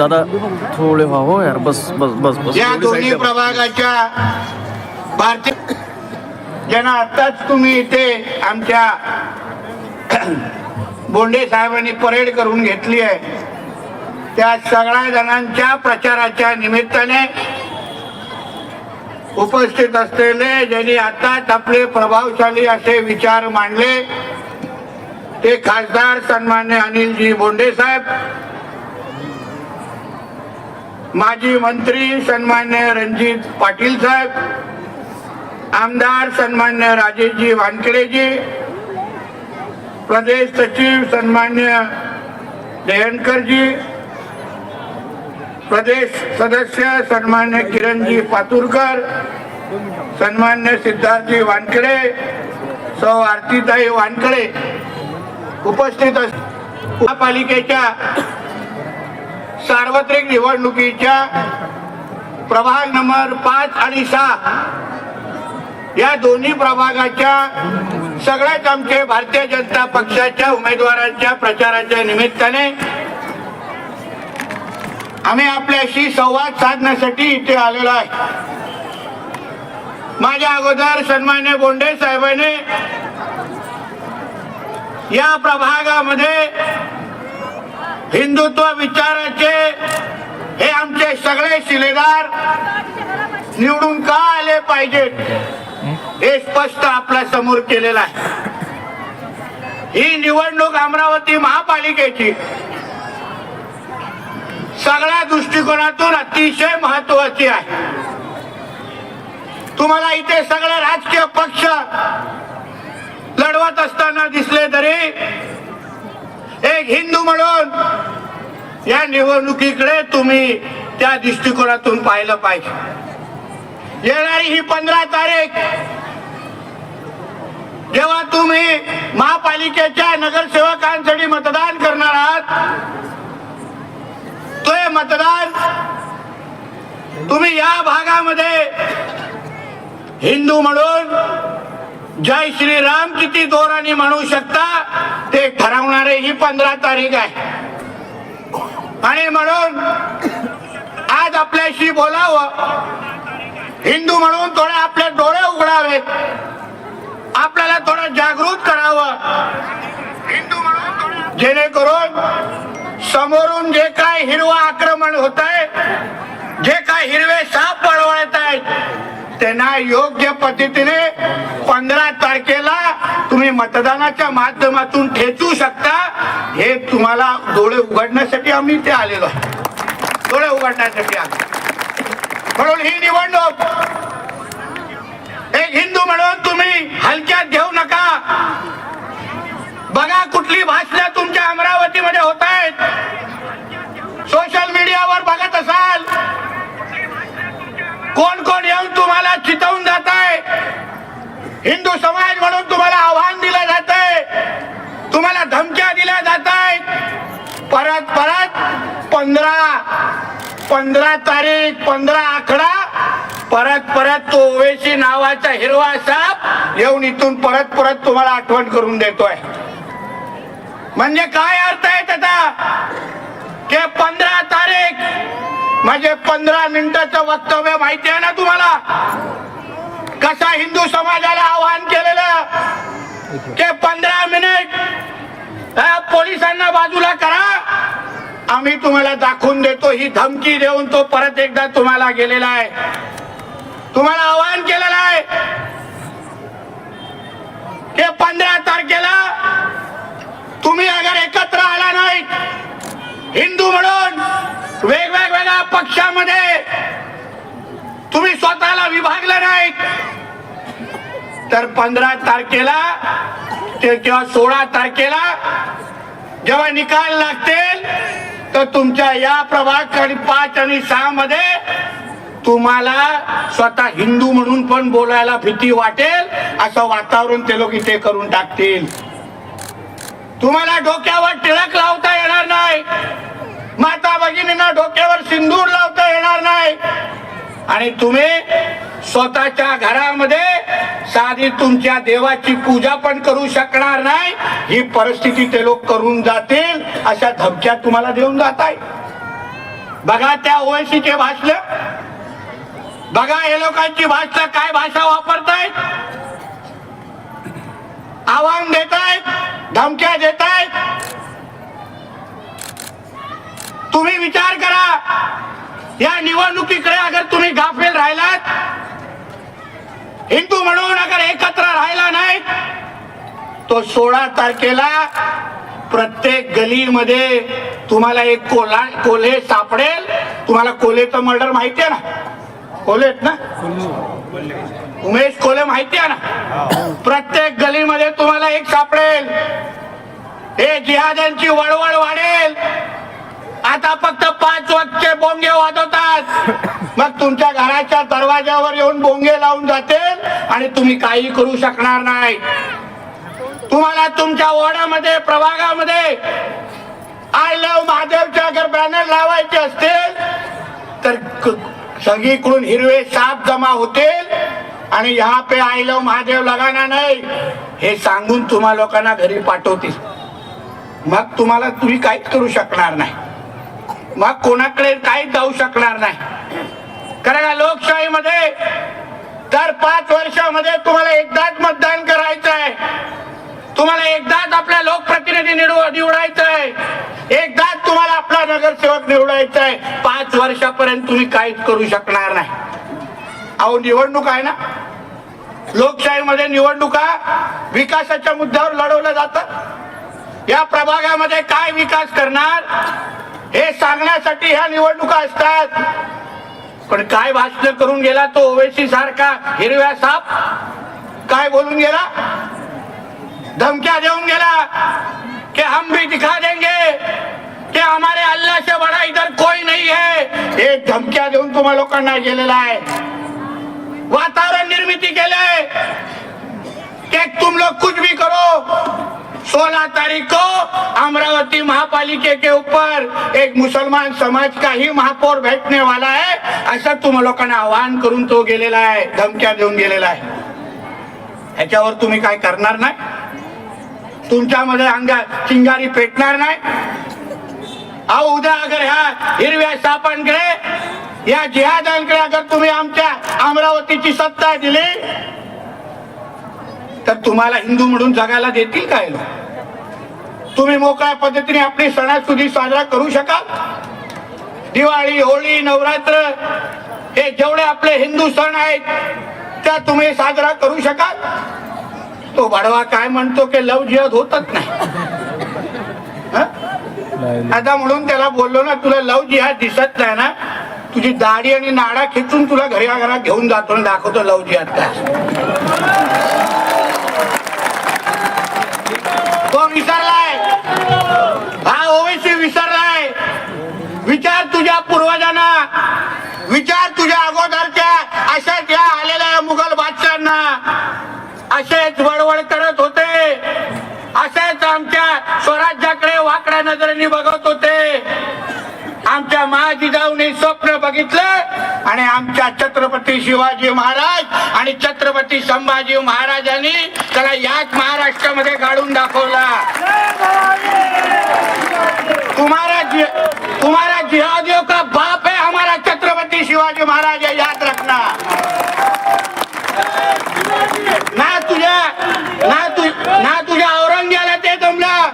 दादा थोडे व्हा हो यार बस बस बस बस या दोन्ही. प्रभागाच्या भारतीय ज्यांना आताच तुम्ही इथे आमच्या बोंडे साहेबांनी परेड करून घेतली आहे त्या सगळ्या जणांच्या प्रचाराच्या निमित्ताने उपस्थित असलेले ज्यांनी आताच आपले प्रभावशाली असे विचार मांडले ते खासदार सन्मान्य अनिलजी बोंडे साहेब माजी मंत्री सन्मान्य रणजित पाटील साहेब आमदार सन्मान्य राजेशजी वानखेडेजी प्रदेश सचिव सन्मान्य देहनकरजी प्रदेश सदस्य सन्मान्य किरणजी पातुरकर सन्मान्य सिद्धार्थजी वानखेडे सौ आरतीताई वानखेडे उपस्थित अस महापालिकेच्या सार्वत्रिक निवडणुकीच्या प्रभाग नंबर पाच आणि सहा या दोन्ही प्रभागाच्या सगळ्याच आमचे भारतीय जनता पक्षाच्या उमेदवारांच्या प्रचाराच्या निमित्ताने आम्ही आपल्याशी संवाद साधण्यासाठी इथे आलेलो आहे. माझ्या अगोदर सन्मान्य बोंडे साहेबांनी या प्रभागामध्ये हिंदुत्व विचाराचे हे आमचे सगळे शिलेदार निवडून का आले पाहिजेत हे स्पष्ट आपल्यासमोर केलेलं आहे. ही निवडणूक अमरावती महापालिकेची सगळ्या दृष्टिकोनातून अतिशय महत्वाची आहे. तुम्हाला इथे सगळे राजकीय पक्ष लढवत असताना दिसले तरी एक हिंदू म्हणून या निवडणुकीकडे तुम्ही त्या दृष्टिकोनातून पाहिलं पाहिजे. येणारी ही पंधरा तारीख जेव्हा तुम्ही महापालिकेच्या नगरसेवकांसाठी मतदान करणार आहात तो मतदान तुम्ही या भागामध्ये हिंदू म्हणून जय श्रीराम किती दोराने म्हणू शकता ते ठरवणारे ही पंधरा तारीख आहे. आणि म्हणून आज आपल्याशी बोलावं. हिंदू म्हणून थोडे आपले डोळे उघडावेत. आपल्याला थोडं जागृत करावं. हिंदू म्हणून जेणेकरून समोरून जे काय हिरवं आक्रमण होत आहे जे काय हिरवे साप पळवत त्यांना योग्य पद्धतीने पंधरा तारखेला तुम्ही मतदानाच्या माध्यमातून ठेचू शकता. हे तुम्हाला डोळे उघडण्यासाठी आम्ही ते आलेलो आहे डोळे उघडण्यासाठी आलो म्हणून ही निवडणूक एक हिंदू म्हणून तुम्ही हलक्यात घेऊ नका. बघा कुठली भाषणं तुमच्या अमरावतीमध्ये होत आहेत. सोशल मीडियावर बघत असाल. कोण कोण येऊन तुम्हाला चितवून जात आहे हिंदू समाज म्हणून तुम्हाला आव्हान दिलं जात आहे तुम्हाला धमक्या दिल्या जात आहेत परत परत पंधरा पंधरा तारीख पंधरा आकडा परत परत तो ओवेसी नावाचा हिरवा साप येऊन इथून परत परत तुम्हाला आठवण करून देतोय. म्हणजे काय अर्थ आहे त्याचा? के पंधरा तारीख म्हणजे पंधरा मिनिटाचं वक्तव्य माहिती आहे ना तुम्हाला? कसा हिंदू समाजाला आवाहन केलेलं? ते पंधरा मिनिट पोलिसांना बाजूला करा. आम्ही तुम्हाला दाखवून देतो ही धमकी देऊन तो परत एकदा तुम्हाला गेलेला आहे. तुम्हाला आवाहन केलेलं आहे. ते पंधरा तारखेला तुम्ही अगर एकत्र आला नाही हिंदू म्हणून वेगवेगळ्या पक्षामध्ये तुम्ही स्वतःला विभागलं नाही तर पंधरा तारखेला ते किंवा सोळा तारखेला जेव्हा निकाल लागतील तर तुमच्या या प्रभाग पाच आणि सहा मध्ये तुम्हाला स्वतः हिंदू म्हणून पण बोलायला भीती वाटेल असं वातावरण ते लोक इथे करून टाकतील. तुम्हाला डोक्यावर टिळक लावता येणार नाही. माता भगिनींना डोक्यावर सिंदूर लावता येणार नाही. आणि तुम्ही स्वतःच्या घरामध्ये साधी तुमच्या देवाची पूजा पण करू शकणार नाही. ही परिस्थिती ते लोक करून जातील अशा धमक्या तुम्हाला देऊन जात आहे बघा त्या ओएसीचे भाषण. बघा हे लोकांची भाषा काय भाषा वापरतायत. आव्हान देतायत धमक्या देतायत. तुम्ही विचार करा या निवडणुकीकडे अगर तुम्ही गाफेल राहिलात हिंदू म्हणून अगर एकत्र राहिला नाही तो सोळा तारखेला प्रत्येक गलीमध्ये तुम्हाला एक कोला कोल्हे सापडेल. तुम्हाला कोल्हेचं मर्डर माहिती आहे ना? कोल्हेत ना? उमेश कोले माहिती आहे ना? प्रत्येक गलीमध्ये तुम्हाला एक सापडेल. हे जिहाद्यांची वळवळ वाढेल. आता फक्त पाच वाजचे बोंगे वाजवतात. मग तुमच्या घराच्या दरवाजावर येऊन बोंगे लावून जातील आणि तुम्ही काही करू शकणार नाही. तुम्हाला तुमच्या वॉर्डामध्ये प्रभागामध्ये आय लव्ह महादेवच्या अगर बॅनर लावायचे असतील तर सगळीकडून हिरवे साप जमा होतील. आणि यहाँ पे आईलो महादेव लगाना नाही। हे सांगून तुम्हा लोकांना घरी पाठवतील। मग तुम्हाला तुम्ही काहीच करू शकणार नाही। मग कोणाकडे काहीच जाऊ शकणार नाही। कारण का लोकशाहीमध्ये दर पाच वर्षामध्ये तुम्हाला एकदाच मतदान करायचं आहे। तुम्हाला एकदाच आपल्या लोकप्रतिनिधी निवडायचं आहे। एकदाच तुम्हाला आपला नगरसेवक निवडायचा आहे। पाच वर्षापर्यंत तुम्ही काहीच करू शकणार नाही। अहो निवडणूक आहे ना? लोकशाहीमध्ये निवडणुका विकासाच्या मुद्द्यावर लढवलं जातं. या प्रभागामध्ये काय विकास करणार हे सांगण्यासाठी ह्या निवडणुका असतात. पण काय भाषण करून गेला तो ओवेसी सारखा हिरव्या साप? काय बोलून गेला? धमक्या देऊन गेला कि हम भी दिखा देंगे कि हमारे अल्लाह से बड़ा इधर कोई नहीं है. हे धमक्या देऊन तुम्हा लोकांना गेलेला आहे. वातावरण निर्मिती केलंय कि तुम लोग कुछ भी करो. सोलह तारीख को अमरावती महापालिके के ऊपर एक मुसलमान समाज का ही महापौर भेटने वाला है. असं तुम्हा लोकांना आवाहन करून तो गेलेला आहे. धमक्या देऊन गेलेला आहे. ह्याच्यावर तुम्ही काय करणार नाही? तुमच्यामध्ये अंगा चिंगारी पेटणार नाही. अहो उद्या अगर ह्या हिरव्या सापांकडे या जिहादांकडे अगर तुम्ही आमच्या अमरावतीची सत्ता दिली तर तुम्हाला हिंदू म्हणून जगायला देतील काय तुम्ही मोकळ्या पद्धतीने आपली सणासुदी साजरा करू शकाल? दिवाळी होळी नवरात्र हे जेवढे आपले हिंदू सण आहेत त्या तुम्ही साजरा करू शकाल? तो बडवा काय म्हणतो की लव जिहाद होतच नाही. हं? आता म्हणून त्याला बोललो ना तुला लव जिहाद दिसत नाही ना? तुझी दाढी आणि नाडा खेचून तुला घरी घरात घेऊन जातो आणि दाखवतो लवजी आता. तो विसरलाय. हा ओवेसी विसरलाय. विचार तुझ्या पूर्वजांना. विचार तुझ्या अगोदरच्या अशाच या आलेल्या मुघल बादशांना असेच वळवळ करत होते. असेच आमच्या स्वराज्याकडे वाकड्या नजरेने बघत होते. आमच्या महाजिजाऊने स्वप्न बघितलं आणि आमच्या छत्रपती शिवाजी महाराज आणि छत्रपती संभाजी महाराजांनी त्याला याच महाराष्ट्रामध्ये गाडून दाखवला. तुम्हाला जि, जिहादियों का बाप है हमारा छत्रपती शिवाजी महाराज है याद रखना। ना तुझ्या ना तु ना तुझ्या औरंग्याला ते जमलं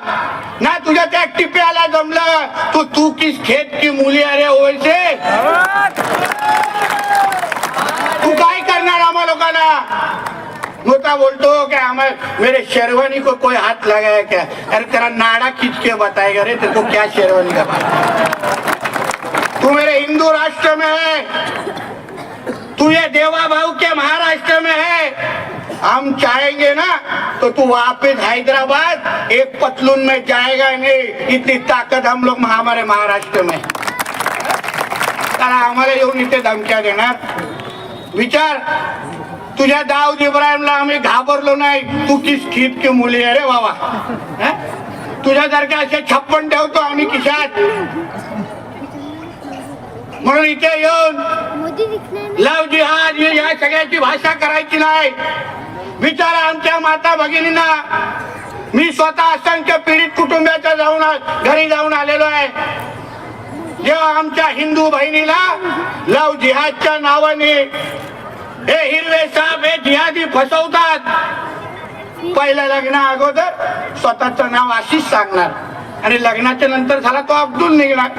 ना तुझ्या त्या टिप्याला जमलं किस खेत की मुली अरे ओळसे तू. काय करणार आम्हा लोकांना? मोटा बोलतो कि हमें मेरे शेरवानी को कोई हाथ लगाया क्या? अरे तेरा नाड़ा खींच के बताएगा अरे तेरे को क्या शेरवानी का बात तू मेरे हिंदू राष्ट्र में है। तू ये देवा भाऊ के महाराष्ट्र में है। हम चाहेंगे ना तो तू वापिस हैदराबाद एक पतलून में जाएगा नहीं। इतनी ताकत हम लोग हमारे महाराष्ट्र में। है. कारण आम्हाला येऊन इथे धमक्या देणार विचार तुझ्या दाऊद इब्राहिमला आम्ही घाबरलो नाही। तू किस खीत की मुली आहे रे बाबा? हं? तुझ्यासारखे असे छप्पन ठेवतो आम्ही खिशात म्हणून इथे येऊन. लव जिहाद या सगळ्याची भाषा करायची नाही। विचारा आमच्या माता भगिनींना. मी स्वतः असंख्य पीडित कुटुंबाच्या जाऊन घरी जाऊन आलेलो आहे. जेव्हा आमच्या हिंदू बहिणीला लव जिहादच्या नावाने हे हिरवे साप हे जिहादी फसवतात. पहिल्या लग्ना अगोदर स्वतःचं नाव आशिष सांगणार. आणि लग्नाच्या नंतर झाला तो अब्दुल निघणार.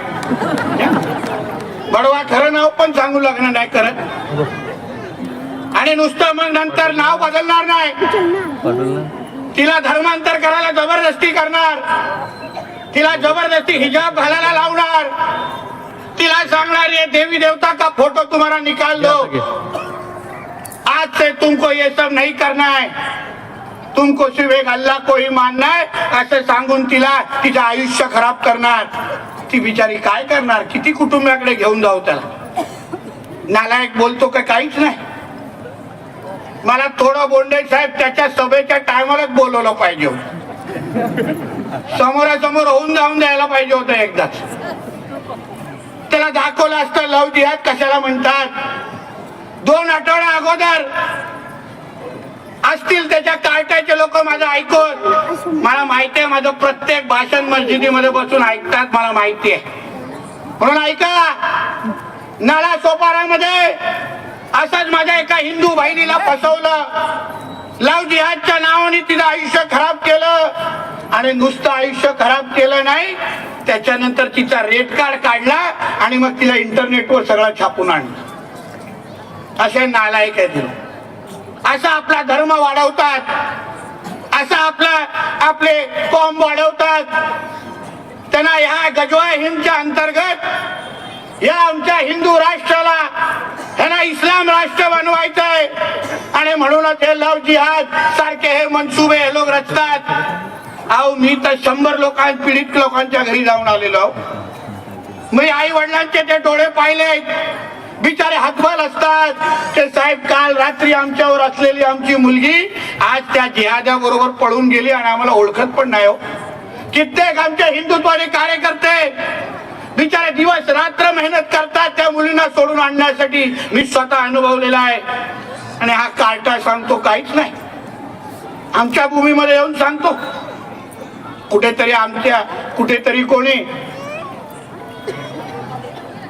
बडवा खरं नाव पण सांगू लग्न नाही करत. आणि नुसतं मग नंतर नाव बदलणार नाही. तिला धर्मांतर करायला जबरदस्ती करणार. तिला जबरदस्ती हिजाब घालायला लावणार. तिला सांगणार ये देवी देवता का फोटो तुम्हारा निकाल दो. आज से तुमको ये सब नहीं करना है. तुमको सिर्फ एक अल्लाह को ही मानना है असं सांगून तिला तिचं आयुष्य खराब करणार. ती बिचारी काय करणार? किती कुटुंबाकडे घेऊन जाऊ त्याला? नालायक बोलतो का काहीच नाही. मला थोडं बोंडे साहेब त्याच्या सभेच्या टायमालाच बोलवलं पाहिजे समोरासमोर होऊन जाऊन द्यायला पाहिजे होतं एकदाच त्याला दाखवलं असतं लव जिहाद कशाला म्हणतात? दोन आठवड्या अगोदर असतील त्याच्या कार्टाचे लोक माझं ऐकून. मला माहिती आहे माझं प्रत्येक भाषण मस्जिदीमध्ये बसून ऐकतात मला माहिती आहे. म्हणून ऐका नाला सोपारामध्ये असंच माझ्या एका हिंदू बहिणीला फसवलं. लव जिहादच्या नावाने तिचं आयुष्य खराब केलं. आणि नुसतं आयुष्य खराब केलं नाही त्याच्यानंतर तिचा रेट कार्ड काढला आणि मग तिला इंटरनेटवर सगळं छापून आणलं. असे नालायक आहे तिला असा आपला धर्म वाढवतात. असा आपला आपले कॉम वाढवतात. त्यांना ह्या गजवा हिमच्या अंतर्गत या आमच्या हिंदू राष्ट्राला ह्यांना इस्लाम राष्ट्र बनवायचं आहे आणि म्हणूनच हे लव जिहाद सारखे हे मनसुबे हे लोक रचतात. अहो मी तर शंभर लोकां पीडित लोकांच्या घरी जाऊन आलेलो. मी आई वडिलांचे ते डोळे पाहिले बिचारे हातभाल असतात. ते साहेब काल रात्री आमच्यावर असलेली आमची मुलगी आज त्या जिहाद्या बरोबर पळून गेली आणि आम्हाला ओळखत पण नाही हो. कित्येक आमचे हिंदुत्वादी कार्यकर्ते बिचारे दिवस रात्र मेहनत करतात त्या मुलींना सोडून आणण्यासाठी. मी स्वतः अनुभवलेला आहे. आणि हा कार्टा सांगतो काहीच नाही. आमच्या भूमीमध्ये येऊन सांगतो. कुठेतरी आमच्या कुठेतरी कोणी.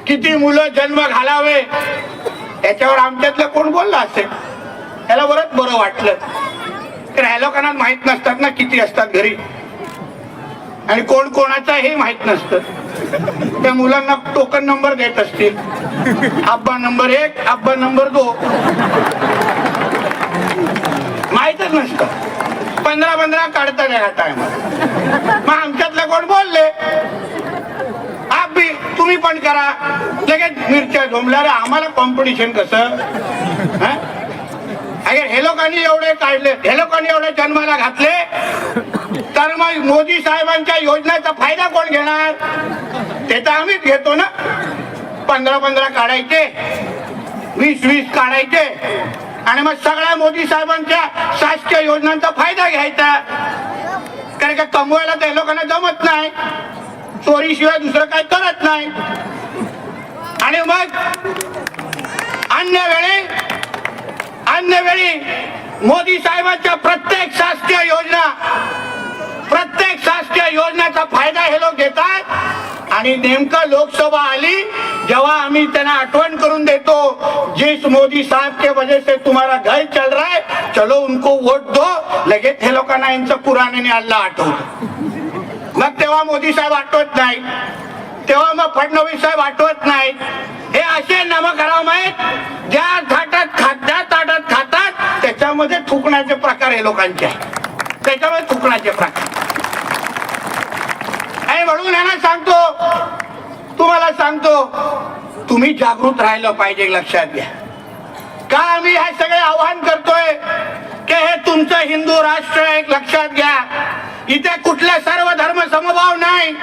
किती मुलं जन्म घालावे याच्यावर आमच्यातलं कोण बोललं असेल? त्याला बरंच बरं वाटलं. तर ह्या लोकांना माहीत नसतात ना किती असतात घरी. आणि कोण कोणाचा हे माहीत नसतं. त्या मुलांना टोकन नंबर देत असतील. आब्बा नंबर एक आब्बा नंबर दो. माहीतच नसतं. पंधरा पंधरा काढता या टायमात मग आमच्यातलं कोण बोलले? आबी तुम्ही पण करा. लगेच मिरच्या झोमल्या रे आम्हाला कॉम्पिटिशन कसं? अरे हे लोकांनी एवढे काढले हे लोकांनी एवढे जन्माला घातले. तर मग मोदी साहेबांच्या योजनेचा फायदा कोण घेणार? ते तर आम्हीच घेतो ना. पंधरा पंधरा काढायचे वीस वीस काढायचे. आणि मग सगळ्या मोदी साहेबांच्या शासकीय योजनांचा फायदा घ्यायचा. कारण का कमवायला त्या लोकांना जमत नाही. चोरीशिवाय दुसरं काही करत नाही. आणि मग अन्य वेळी अन्यवेळी मोदी साहेबांच्या प्रत्येक शासकीय योजना प्रत्येक शासकीय योजनेचा फायदा हे लोक घेतात. आणि नेमकं लोकसभा आली जेव्हा आम्ही त्यांना आठवण करून देतो जिस मोदी साहब के वजह से तुम्हारा घर चल रहा है चलो उनको वोट दो लगेच हे लोकांना यांचं पुराणे अल्ला आठवत. मग तेव्हा मोदी साहेब आठवत नाही तेव्हा मग फडणवीस साहेब आठवत नाही हे असे नमकराम आहेत ज्या थाटात खाद्या ताटात त्याच्यामध्ये थुकण्याचे प्रकार हे लोकांचे. त्याच्यामध्ये थुकण्याचे प्रकार. आणि म्हणून यांना सांगतो तुम्हाला सांगतो तुम्ही जागृत राहिलं पाहिजे लक्षात घ्या. का आम्ही हे सगळे आवाहन करतोय? की हे तुमचं हिंदू राष्ट्र आहे, एक लक्षात घ्या. इथे कुठल्या सर्व धर्म समभाव नाही.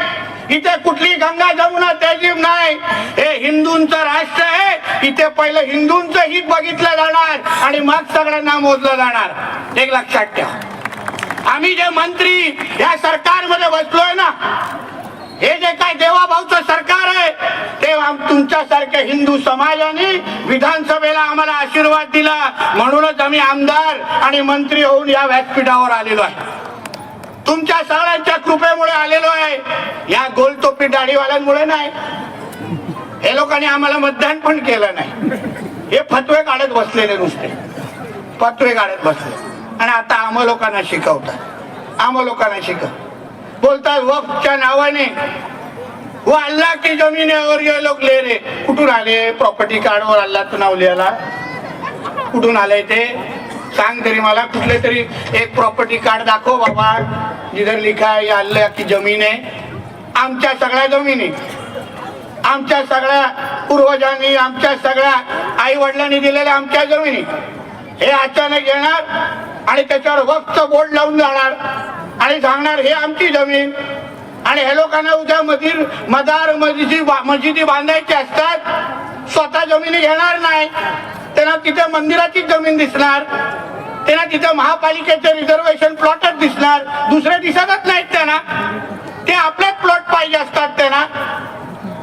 इथे कुठली गंगा जमुना तहजीब नाही. हे हिंदूंचं राष्ट्र आहे. इथे पहिलं हिंदूंचं हित बघितलं जाणार आणि मग सगळ्यांना मोजलं जाणार. एक लक्षात ठेवा. आम्ही जे मंत्री या सरकारमध्ये बसलोय ना हे जे काय देवाभाऊचं सरकार आहे ते तुमच्यासारख्या हिंदू समाजाने विधानसभेला आम्हाला आशीर्वाद दिला. म्हणूनच आम्ही आमदार आणि मंत्री होऊन या व्यासपीठावर आलेलो आहे. तुमच्या सगळ्यांच्या कृपेमुळे आलेलो आहे. या गोलटोपी दाढीवाल्यांमुळे नाही. हे लोकांनी आम्हाला मतदान पण केलं नाही. हे फतवे काढत बसलेले नुसते. फतवे काढत बसले. आणि आता आम लोकांना शिकवतात. आम लोकांना शिकव. बोलतात वक्फच्या नावाने. वो अल्लाह की जमीन है और ये लोग ले रे. कुठून आले? प्रॉपर्टी कार्डवर अल्लाचं नाव लिहायला? कुठून आलंय ते? सांग तरी मला कुठले तरी एक प्रॉपर्टी कार्ड दाखव बाबा. जिधर लिखाय है की जमीन. आहे आमच्या सगळ्या जमिनी. आमच्या सगळ्या पूर्वजांनी आमच्या सगळ्या आई वडिलांनी दिलेल्या आमच्या जमिनी. हे अचानक येणार आणि त्याच्यावर वक्त बोर्ड लावून जाणार आणि सांगणार हे आमची जमीन. आणि हे लोकांना उद्या मधील मदार मस्जिदी मस्जिदी बांधायची असतात. स्वतः जमिनी घेणार नाही. त्यांना तिथे मंदिराची जमीन दिसणार. त्यांना तिथे महापालिकेचे रिझर्वेशन प्लॉटच दिसणार. दुसरे दिसतच नाहीत त्यांना. ते आपलेच प्लॉट पाहिजे असतात त्यांना.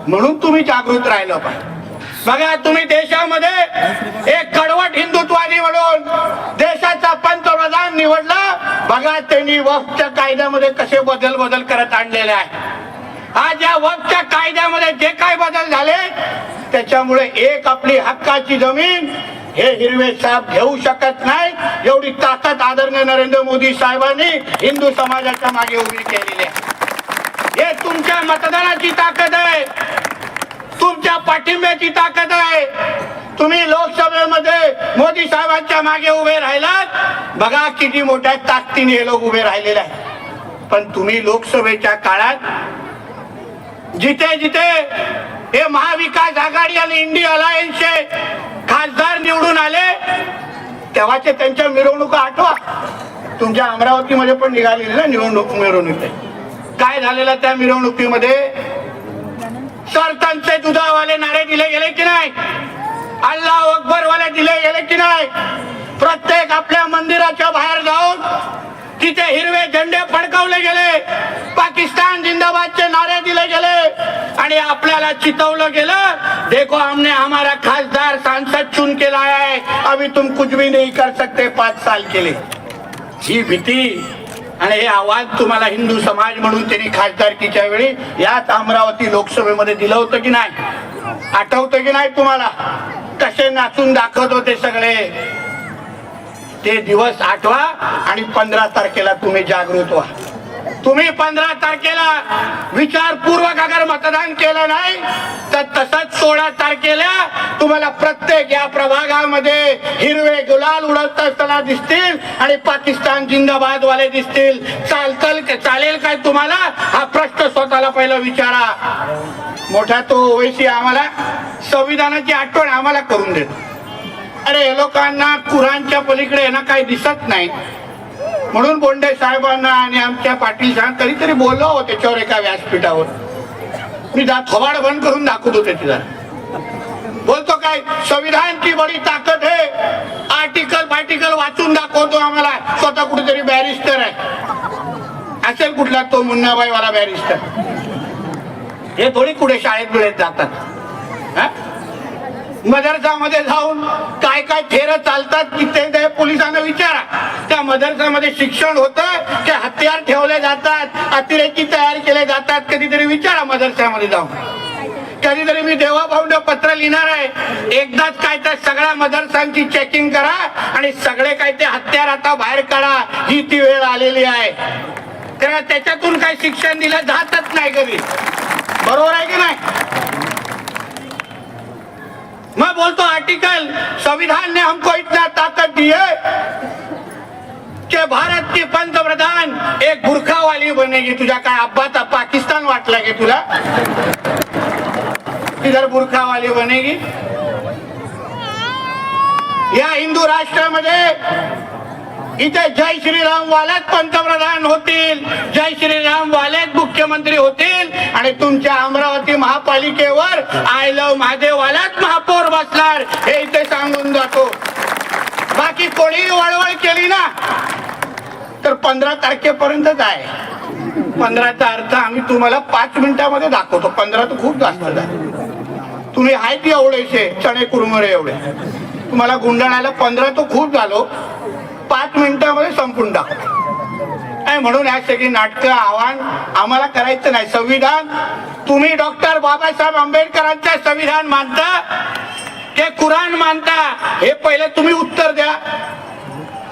म्हणून तुम्ही जागृत राहिलं पाहिजे. बघा तुम्ही देशामध्ये एक कडवट हिंदुत्वादी म्हणून देशाचा पंतप्रधान निवडला. बघा त्यांनी वक्तच्या कायद्यामध्ये कसे बदल बदल करत आणलेले आहे. आज या वक्तच्या कायद्यामध्ये जे काय बदल झाले त्याच्यामुळे एक आपली हक्काची जमीन हे हिरवे साहेब घेऊ शकत नाही. एवढी ताकद आदरणीय नरेंद्र मोदी साहेबांनी हिंदू समाजाच्या मागे उभी केलेली आहे. हे तुमच्या मतदानाची ताकद आहे. तुमच्या पाठिंब्याची ताकद आहे. तुम्ही लोकसभेमध्ये मोदी साहेबांच्या मागे उभे राहिलात. बघा किती मोठ्या ताकदीने हे लोक उभे राहिलेले आहे पण तुम्ही लोकसभेच्या काळात जिथे जिथे हे महाविकास आघाडी आणि इंडिया अलायन्सचे खासदार निवडून आले तेव्हाचे त्यांच्या मिरवणुका आठवा. तुमच्या अमरावतीमध्ये पण निघालेली ना निवडणूक मिरवणूक. काय झालेलं त्या मिरवणुकीमध्ये? सरतांचे दुधावाले नारे दिले गेले की नाही? अल्लाह अकबर वाले दिले गेले की नाही? प्रत्येक आपल्या मंदिराच्या बाहेर जाऊन तिथे हिरवे झेंडे फडकवले गेले पाकिस्तान जिंदाबादचे नारे दिले गेले आणि आपल्याला चितवलं गेलं देखो हमने हमारा खासदार सांसद चुन के लाया है अभी तुम कुछ भी नहीं कर सकते पाच साल केले ही भीती आणि हे आवाज तुम्हाला हिंदू समाज म्हणून त्यांनी खासदारकीच्या वेळी याच अमरावती लोकसभेमध्ये दिलं होतं की नाही? आठवतं की नाही तुम्हाला? कसे नाचून दाखवत होते सगळे? ते दिवस आठवा आणि पंधरा तारखेला तुम्ही जागृत व्हा. तुम्ही पंधरा तारखेला विचारपूर्वक अगर मतदान केलं नाही तर तसंच सोळा तारखेला तुम्हाला प्रत्येक या प्रभागामध्ये हिरवे गुलाल उडत असताना दिसतील आणि पाकिस्तान जिंदाबाद वाले दिसतील. चालतल चालेल काय तुम्हाला? हा प्रश्न स्वतःला पहिला विचारा. मोठा तो ओवेसी आम्हाला संविधानाची आठवण आम्हाला करून देतो. अरे या लोकांना कुरांच्या पलीकडे ना काही दिसत नाही. म्हणून बोंडे साहेबांना आणि आमच्या पाटील साहेब कधीतरी बोललो हो त्याच्यावर एका व्यासपीठावर. मी जा थोबाड बंद करून दाखवतो त्याची जरा बोलतो काय संविधानची बडी ताकद आहे आर्टिकल पार्टिकल वाचून दाखवतो आम्हाला. स्वतः कुठेतरी बॅरिस्टर आहे. असेल कुठला तो मुन्नाबाई वाला बॅरिस्टर हे थोडी कुठे शाळेत मिळत जातात. हा? मदरसामध्ये जाऊन काय काय फेरं चालतात की ते पोलिसांना विचारा. त्या मदरसामध्ये शिक्षण होतं ते हत्यार ठेवले जातात अतिरेकी तयार केले जातात कधीतरी विचारा मदरसामध्ये जाऊन. कधीतरी मी देवाभाऊंना पत्र लिहिणार आहे. एकदाच काय तर सगळ्या मदरसांची चेकिंग करा आणि सगळे काय ते हत्यार आता बाहेर काढा. ही ती वेळ आलेली आहे. त्याच्यातून काही शिक्षण दिलं जातच नाही कधी. बरोबर आहे की नाही? मैं बोलता हूं आर्टिकल संविधान ने हमको इतना ताकत दी है कि भारत की पंतप्रधान एक बुरखा वाली बनेगी तुझ्या काय अब्बा तर पाकिस्तान वाटला की तुला? इधर बुरखा वाली बनेगी? या हिंदू राष्ट्रामध्ये इथे जय श्रीराम वालेच पंतप्रधान होतील जय श्रीराम वालेच मुख्यमंत्री होतील आणि तुमच्या अमरावती महापालिकेवर आय लव महादेव वालाच महापौर बसणार हे इथे सांगून जातो बाकी कोणीही वळवळ केली ना तर पंधरा तारखेपर्यंतच आहे. पंधराचा अर्थ आम्ही तुम्हाला पाच मिनिटामध्ये दाखवतो. पंधरा तर खूप जास्त झाले. तुम्ही आहेत एवढेशे? चणे कुरमुरे एवढे. तुम्हाला गुंडाळायला पंधरा तो खूप झालो. पाच मिनिटामध्ये संपून टाकतो काय म्हणून या सगळी नाटकं आव्हान आम्हाला करायचं नाही. संविधान तुम्ही डॉक्टर बाबासाहेब आंबेडकरांचं संविधान मानता ते कुराण मानता? हे पहिले तुम्ही उत्तर द्या.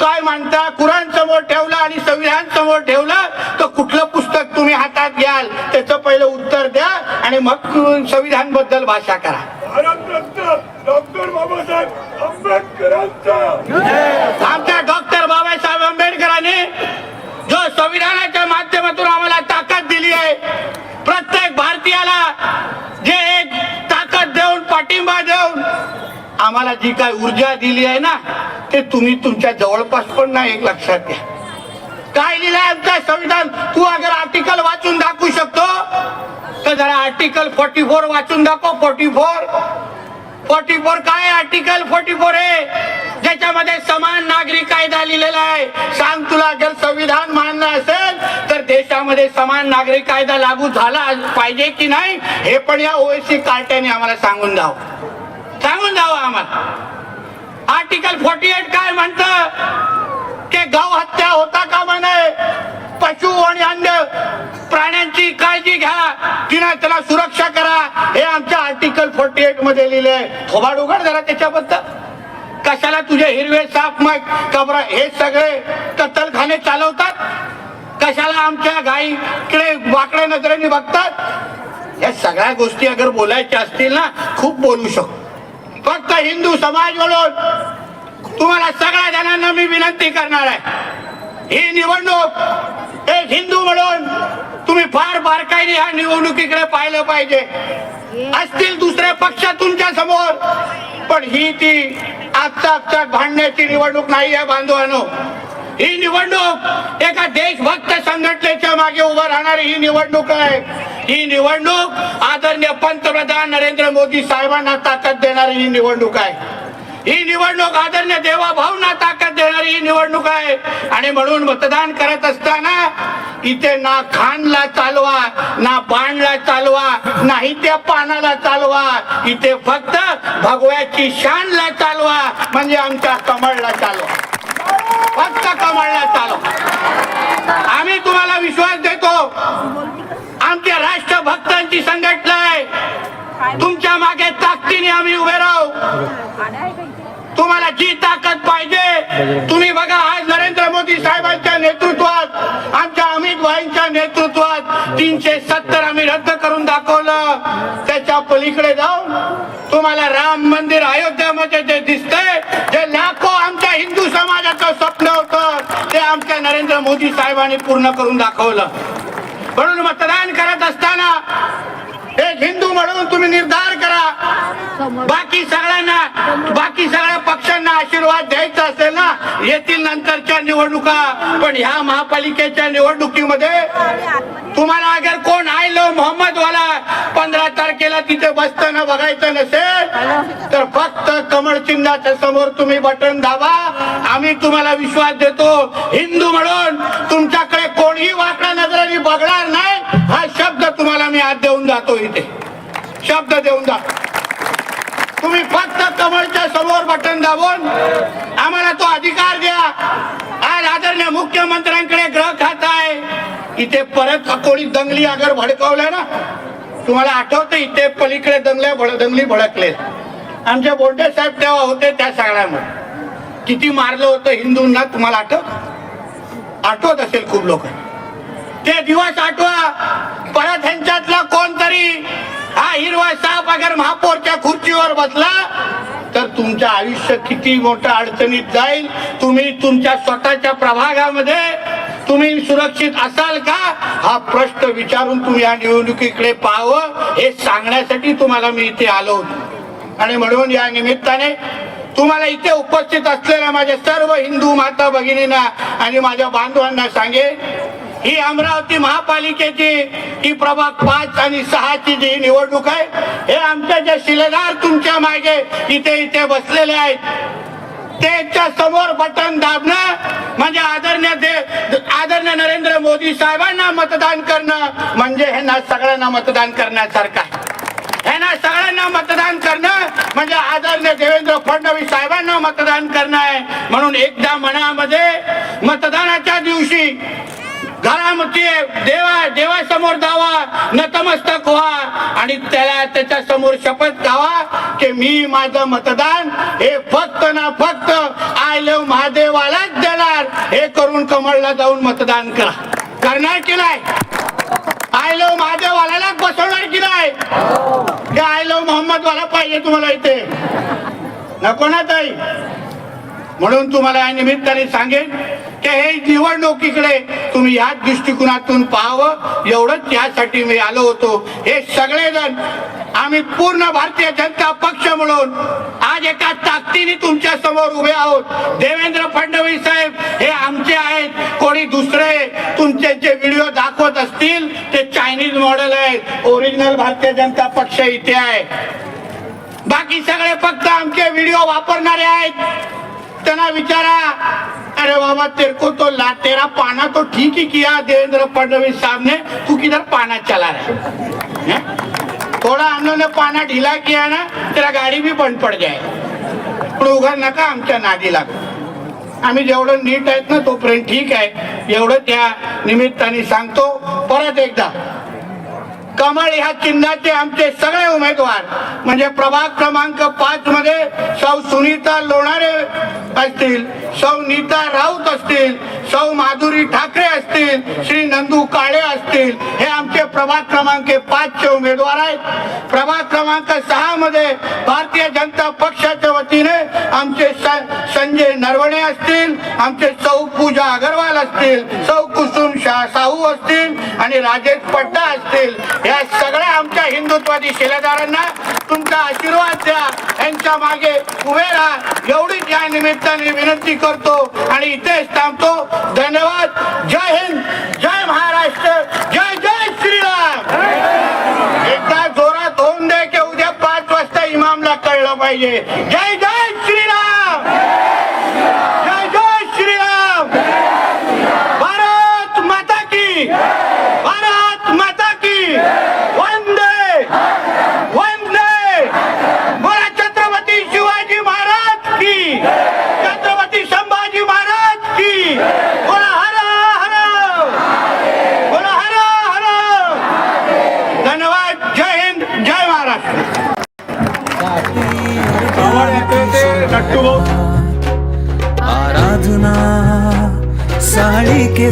काय मानता कुराण समोर ठेवलं आणि संविधान समोर ठेवलं तर कुठलं पुस्तक तुम्ही हातात घ्याल? त्याचं पहिलं उत्तर द्या आणि मग संविधानबद्दल भाषा करा. भारतरत्न डॉक्टर बाबासाहेब आंबेडकरांचा आमच्या डॉक्टर बाबासाहेब आंबेडकरांनी जो संविधानाच्या माध्यमातून आम्हाला ताकद दिली आहे प्रत्येक भारतीयाला जे एक ताकद देऊन पाठिंबा देऊन आम्हाला जी काय ऊर्जा दिली आहे ना ते तुम्ही तुमच्या जवळपास पण नाही एक लक्षात घ्या. काय लिहिलंय आमच्या संविधान? तू अगर आर्टिकल वाचून दाखवू शकतो तर जरा आर्टिकल फोर्टी फोर वाचून दाखव फोर्टी फोर फोर्टी फोर काय आर्टिकल फोर्टी फोर आहे ज्याच्यामध्ये समान नागरी कायदा लिहिलेला आहे. सांग तुला जर संविधान मानलं असेल तर देशामध्ये समान नागरी कायदा लागू झाला पाहिजे की नाही हे पण या ओएसी कार्ट्याने आम्हाला सांगून द्यावं. सांगून द्यावं आम्हाला. आर्टिकल फोर्टी एट काय म्हणत? ते गाव हत्या होता का म्हणे? पशु आणि अन्य प्राण्यांची काळजी घ्या. तिनं त्याला सुरक्षा करा. हे आमच्या आर्टिकल फोर्टी एटमध्ये लिहिले थोबाड उघड जरा त्याच्याबद्दल. कशाला तुझे हिरवे साप मग कबर हे सगळे कत्तलखाने चालवतात? कशाला आमच्या गाईकडे वाकड्या नजरेने बघतात? या सगळ्या गोष्टी अगर बोलायच्या असतील ना खूप बोलू शकतो. फक्त हिंदू समाज म्हणून. तुम्हाला सगळ्या जणांना मी विनंती करणार आहे. ही निवडणूक एक हिंदू म्हणून तुम्ही फार बारकाईने ह्या निवडणुकीकडे पाहिलं पाहिजे. असतील दुसरे पक्ष तुमच्यासमोर पण ही ती आजचा आजच्या भांडण्याची निवडणूक नाही आहे बांधवांनो. ही निवडणूक एका देशभक्त संघटनेच्या मागे उभं राहणारी ही निवडणूक आहे. ही निवडणूक आदरणीय पंतप्रधान नरेंद्र मोदी साहेबांना ताकद देणारी ही निवडणूक आहे. ही निवडणूक आदरणीय देवा भाऊंना ताकद देणारी ही निवडणूक आहे. आणि म्हणून मतदान करत असताना इथे ना खानला चालवा ना बाणला चालवा नाही त्या पानाला चालवा. इथे फक्त भगव्याची शानला चालवा म्हणजे आमच्या कमळला चालवा. फक्त कमळला चालवा. आम्ही तुम्हाला विश्वास देतो आमच्या राष्ट्रभक्तांची संघटना आहे. तुमच्या मागे ताकदीने आम्ही उभे राहू. तुम्हाला ताकद पाहिजे. तुम्ही बघा आज नरेंद्र मोदी साहेबांच्या नेतृत्वात आमच्या अमित भाईंच्या नेतृत्वात तीनशे सत्तर आम्ही रद्द करून दाखवलं. त्याच्या पलीकडे जाऊन तुम्हाला राम मंदिर अयोध्यामध्ये जे दिसतंय जे लाखो आमच्या हिंदू समाजाचं स्वप्न होतं ते आमच्या नरेंद्र मोदी साहेबांनी पूर्ण करून दाखवलं. म्हणून मतदान करत असताना हिंदू म्हणून तुम्ही निर्धार करा. बाकी सगळ्यांना बाकी सगळ्या पक्षांना आशीर्वाद द्यायचा असेल ना येतील नंतरच्या निवडणुका. पण ह्या महापालिकेच्या निवडणुकीमध्ये तुम्हाला अगर कोण आयलो मोहम्मद वाला पंधरा तारखेला तिथे बसताना बघायचं नसेल तर फक्त कमळ चिन्हाच्या समोर तुम्ही बटन दाबा. आम्ही तुम्हाला विश्वास देतो. हिंदू म्हणून तुमच्याकडे कोणीही वाकड्या नजरेने बघणार नाही. शब्द तुम्हाला मी आज देऊन जातो इथे. शब्द देऊन जातो. तुम्ही फक्त कमळच्या समोर बटन दाबून आम्हाला तो अधिकार द्या. आज आदरणीय मुख्यमंत्र्यांकडे ग्रह खात आहे. इथे परत कोणी दंगली अगर भडकवलं ना तुम्हाला आठवतं इथे पलीकडे दंगल्या भड दंगली भडकले आमचे बोंडे साहेब तेव्हा होते त्या सगळ्यामध्ये किती मारलं होतं हिंदूंना तुम्हाला आठवत? आठवत असेल खूप लोक. ते दिवस आठवा. परत ह्यांच्यातला कोणतरी हा हिरवा साप अगर महापौरच्या खुर्चीवर बसला तर तुमचं आयुष्य किती मोठ्या अडचणीत जाईल. तुम्ही तुमच्या स्वतःच्या प्रभागामध्ये तुम्ही सुरक्षित असाल का? हा प्रश्न विचारून तुम्ही या निवडणुकीकडे पाहावं. हे सांगण्यासाठी तुम्हाला मी इथे आलो होतो. आणि म्हणून या निमित्ताने तुम्हाला इथे उपस्थित असलेल्या माझ्या सर्व हिंदू माता भगिनींना आणि माझ्या बांधवांना सांगेन ही अमरावती महापालिकेची ही प्रभाग पाच आणि सहाची जी निवडणूक आहे हे आमच्या जे शिलेदार तुमच्या मागे इथे इथे बसलेले आहेत त्याच्यासमोर बटन दाबणं म्हणजे आदरणीय दे आदरणीय नरेंद्र मोदी साहेबांना मतदान करणं म्हणजे ह्यांना सगळ्यांना मतदान करण्यासारखं ह्यांना सगळ्यांना मतदान करणं म्हणजे आदरणीय देवेंद्र फडणवीस साहेबांना मतदान करणं आहे. म्हणून एकदा मनामध्ये मतदानाच्या दिवशी घरामध्ये देवा देवासमोर जावा नतमस्तक व्हा आणि त्याला त्याच्यासमोर शपथ घ्यावा की मी माझं मतदान हे फक्त ना फक्त आय लव महादेवालाच देणार. हे करून कमळला जाऊन मतदान करा. करणार की नाही? आय लव महादेवालाच बसवणार की नाही? की आय लव मोहम्मद वाला पाहिजे तुम्हाला इथे. नको ना ताई. म्हणून तुम्हाला या निमित्ताने सांगेन की हे निवडणुकीकडे तुम्ही याच दृष्टिकोनातून पाहावं. एवढंच यासाठी मी आलो होतो. हे सगळेजण आम्ही पूर्ण भारतीय जनता पक्ष म्हणून आज एका ताकदीने तुमच्यासमोर उभे आहोत. देवेंद्र फडणवीस साहेब हे आमचे आहेत. कोणी दुसरे तुमचे जे व्हिडिओ दाखवत असतील ते चायनीज मॉडेल आहेत. ओरिजिनल भारतीय जनता पक्ष इथे आहे. बाकी सगळे फक्त आमचे व्हिडिओ वापरणारे आहेत. त्यांना विचारा. अरे बाबा तेरे को तो ला तेरा पाना तो ठीक ही किया देवेंद्र फडणवीस साहब ने तू किधर पाना चला रहा है? थोड़ा हम लोग ने पाना ढीला किया ना तेरा गाडी भी बंद पड जाय पण उघड नका आमच्या नादी लागू। आम्ही जेवढं नीट आहेत ना तोपर्यंत ठीक आहे. एवढं त्या निमित्ताने सांगतो. परत एकदा. कमळ ह्या चिन्हाचे आमचे सगळे उमेदवार. म्हणजे प्रभाग क्रमांक पाच मध्ये सौ सुनीता लोणारे असतील सौ नीता राऊत असतील सौ माधुरी ठाकरे असतील श्री नंदू काळे असतील हे आमचे प्रभाग क्रमांक पाच चे उमेदवार आहेत. प्रभाग क्रमांक सहा मध्ये भारतीय जनता पक्षाच्या वतीने आमचे संजय नरवणे असतील आमचे सौ पूजा अगरवाल असतील सौ कुसुम शाह साहू असतील आणि राजेश पड्डा असतील या सगळ्या आमच्या हिंदुत्वादी शिलेदारांना तुमचा आशीर्वाद द्या. यांच्या मागे उभे राहा. एवढीच या निमित्ताने विनंती करतो आणि इथेच थांबतो. धन्यवाद. जय हिंद. जय महाराष्ट्र. जय जय श्रीराम. एकदा जोरात होऊन दे की उद्या पाच वाजता इमामला कळलं पाहिजे. जय जय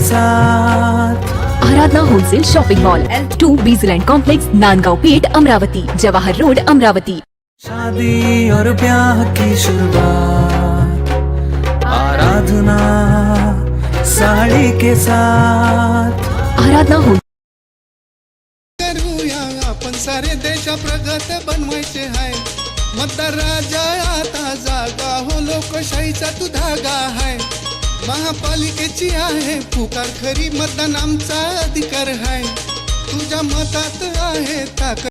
साथ। Aradhana wholesale shopping mall L two बीजलैंड complex Nandgaon Peth Amravati Jawahar road Amravati. शादी और ब्याह की शुरुआत। आराधना साड़ी के साथ। आराधना होल करूया आपण सारे देशा प्रगत बनवायचे हाय. मतदार राजा आता जागा हो लोकशाहीचा तू धागा हाय. महापालिकेची आहे. पुकार खरी मतदान आमचा अधिकार आहे. तुझ्या मतात आहे ताकद.